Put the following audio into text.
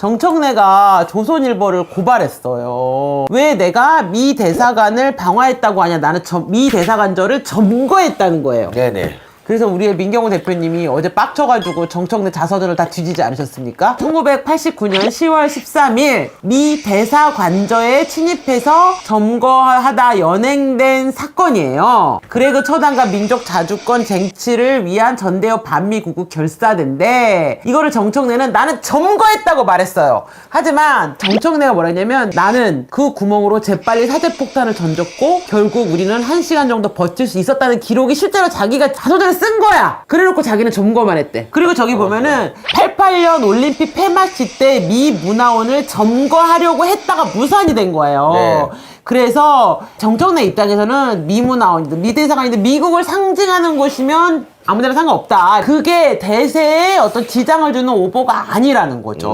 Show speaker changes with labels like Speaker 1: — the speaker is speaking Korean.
Speaker 1: 정청래가 조선일보를 고발했어요. 왜 내가 미 대사관을 방화했다고 하냐? 나는 저- 미 대사관절을 점거했다는 거예요.
Speaker 2: 네네.
Speaker 1: 그래서 우리의 민경호 대표님이 어제 빡쳐가지고 정청래 자서전을 다 뒤지지 않으셨습니까? 1989년 10월 13일 미 대사관저에 침입해서 점거하다 연행된 사건이에요. 그레그 처단과 민족 자주권 쟁취를 위한 전대협 반미구국 결사대인데 이거를 정청래는 나는 점거했다고 말했어요. 하지만 정청래가 뭐라 했냐면 나는 그 구멍으로 재빨리 사제폭탄을 던졌고 결국 우리는 한 시간 정도 버틸 수 있었다는 기록이 실제로 자기가 자서전에 쓴 거야. 그래놓고 자기는 점거만 했대. 그리고 저기 보면은 88년 올림픽 폐막식 때 미 문화원을 점거하려고 했다가 무산이 된 거예요.
Speaker 2: 네.
Speaker 1: 그래서 정청래 입장에서는 미문화원이든 미대사관이든 미국을 상징하는 곳이면 아무데나 상관없다. 그게 대세에 어떤 지장을 주는 오보가 아니라는 거죠.